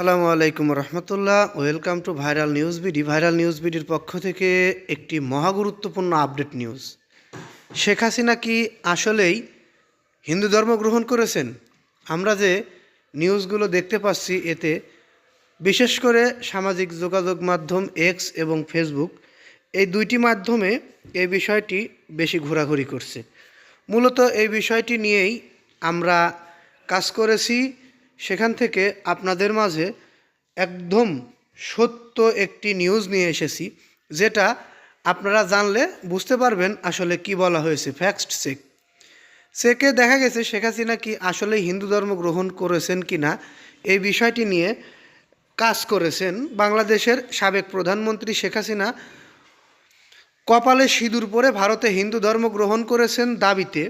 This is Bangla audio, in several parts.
সালামু আলাইকুম রহমতুল্লাহ। Welcome to viral news BD viral news বিডির পক্ষ থেকে একটি মহাগুরুত্বপূর্ণ আপডেট নিউজ শেখ হাসিনা কি আসলেই হিন্দু ধর্ম গ্রহণ করেছেন? আমরা যে নিউজগুলো দেখতে পাচ্ছি, এতে বিশেষ করে সামাজিক যোগাযোগ মাধ্যম এক্স এবং ফেসবুক এই দুইটি মাধ্যমে এই বিষয়টি বেশি ঘোরাঘুরি করছে। মূলত এই বিষয়টি নিয়েই আমরা কাজ করেছি। সেখান থেকে আপনাদের মাঝে একদম সত্য একটি নিউজ নিয়ে এসেছি, যেটা আপনারা জানলে বুঝতে পারবেন আসলে কি বলা হয়েছে ফ্যাক্ট চেক চেকে দেখা গেছে শেখ হাসিনা কি আসলে হিন্দু ধর্ম গ্রহণ করেছেন কি না, এই বিষয়টি নিয়ে কাজ করেছেন বাংলাদেশের সাবেক প্রধানমন্ত্রী শেখ হাসিনা। কপালে সিঁদুর পরে ভারতে হিন্দু ধর্ম গ্রহণ করেছেন দাবিতে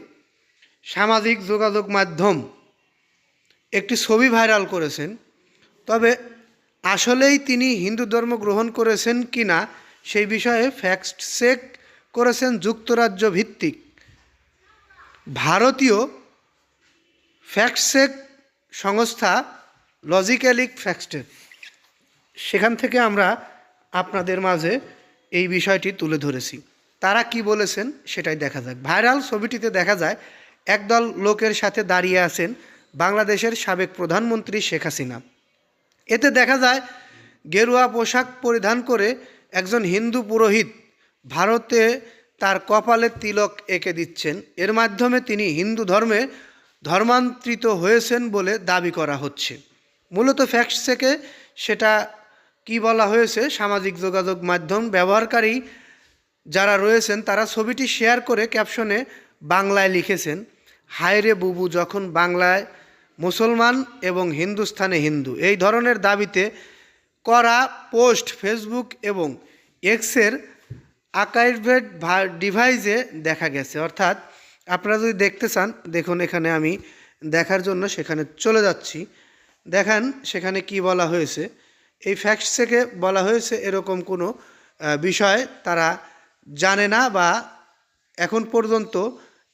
সামাজিক যোগাযোগ মাধ্যম একটি ছবি ভাইরাল করেছেন। তবে আসলেই তিনি হিন্দু ধর্ম গ্রহণ করেছেন কি না সেই বিষয়ে ফ্যাক্ট চেক করেছেন যুক্তরাজ্য ভিত্তিক। ভারতীয় ফ্যাক্ট চেক সংস্থা লজিক্যালিক ফ্যাক্সটেক সেখান থেকে আমরা আপনাদের মাঝে এই বিষয়টি তুলে ধরেছি। তারা কি বলেছেন সেটাই দেখা যাক। ভাইরাল ছবিটিতে দেখা যায়, একদল লোকের সাথে দাঁড়িয়ে আছেন বাংলাদেশের সাবেক প্রধানমন্ত্রী শেখ হাসিনা। এতে দেখা যায়, গেরুয়া পোশাক পরিধান করে একজন হিন্দু পুরোহিত ভারতে তার কপালে তিলক এঁকে দিচ্ছেন। এর মাধ্যমে তিনি হিন্দু ধর্মে ধর্মান্তরিত হয়েছেন বলে দাবি করা হচ্ছে। মূলত ফ্যাক্ট থেকে সেটা কি বলা হয়েছে, সামাজিক যোগাযোগ মাধ্যম ব্যবহারকারী যারা রয়েছেন তারা ছবিটি শেয়ার করে ক্যাপশনে বাংলায় লিখেছেন। হায় রে বুবু যখন বাংলায় মুসলমান এবং হিন্দুস্থানে হিন্দু। এই ধরনের দাবিতে করা পোস্ট ফেসবুক এবং এক্সের আকাইভেড ডিভাইসে দেখা গেছে। অর্থাৎ আপনারা যদি দেখতে চান, দেখুন এখানে আমি দেখার জন্য সেখানে চলে যাচ্ছি। দেখান সেখানে কি বলা হয়েছে। এই ফ্যাক্টস থেকে বলা হয়েছে এরকম কোনো বিষয় তারা জানে না বা এখন পর্যন্ত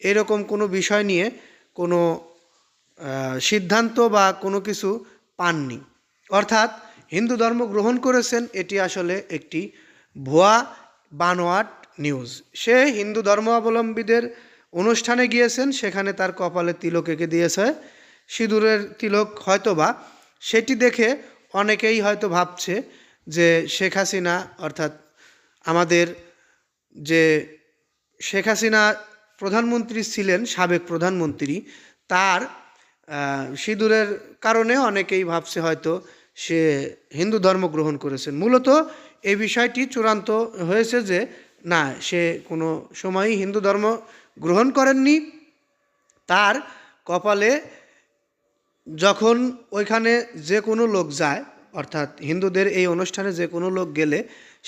এরকম কোনো বিষয় নিয়ে কোনো সিদ্ধান্ত বা কোনো কিছু পাননি। অর্থাৎ হিন্দু ধর্ম গ্রহণ করেছেন, এটি আসলে একটি ভুয়া বানোয়াট নিউজ। সে হিন্দু ধর্মাবলম্বীদের অনুষ্ঠানে গিয়েছেন, সেখানে তার কপালে তিলক এঁকে দিয়েছে। সিঁদুরের তিলক হয়তোবা সেটি দেখে অনেকেই হয়তো ভাবছে যে শেখ হাসিনা, অর্থাৎ আমাদের যে শেখ হাসিনা প্রধানমন্ত্রী ছিলেন, সাবেক প্রধানমন্ত্রী, তার সিঁদুরের কারণে অনেকেই ভাবছে হয়তো সে হিন্দু ধর্ম গ্রহণ করেছেন। মূলত এই বিষয়টি চূড়ান্ত হয়েছে যে, না, সে কোনো সময়ই হিন্দু ধর্ম গ্রহণ করেননি। তার কপালে যখন ওইখানে যে কোনো লোক যায় অর্থাৎ হিন্দুদের এই অনুষ্ঠানে যে কোনো লোক গেলে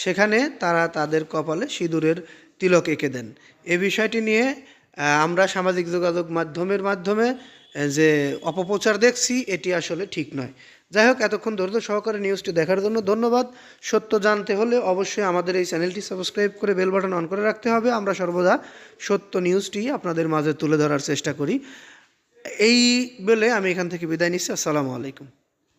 সেখানে তারা তাদের কপালে সিঁদুরের তিলক এঁকে দেন। এ বিষয়টি নিয়ে আমরা সামাজিক যোগাযোগ মাধ্যমের মাধ্যমে যে অপপ্রচার দেখছি, এটি আসলে ঠিক নয়। যাই হোক, এতক্ষণ ধৈর্য সহকারে নিউজটি দেখার জন্য ধন্যবাদ। সত্য জানতে হলে অবশ্যই আমাদের এই চ্যানেলটি সাবস্ক্রাইব করে বেল বাটন অন করে রাখতে হবে। আমরা সর্বদা সত্য নিউজটি আপনাদের মাঝে তুলে ধরার চেষ্টা করি। এই বলে আমি এখান থেকে বিদায় নিচ্ছি। আসসালামু আলাইকুম।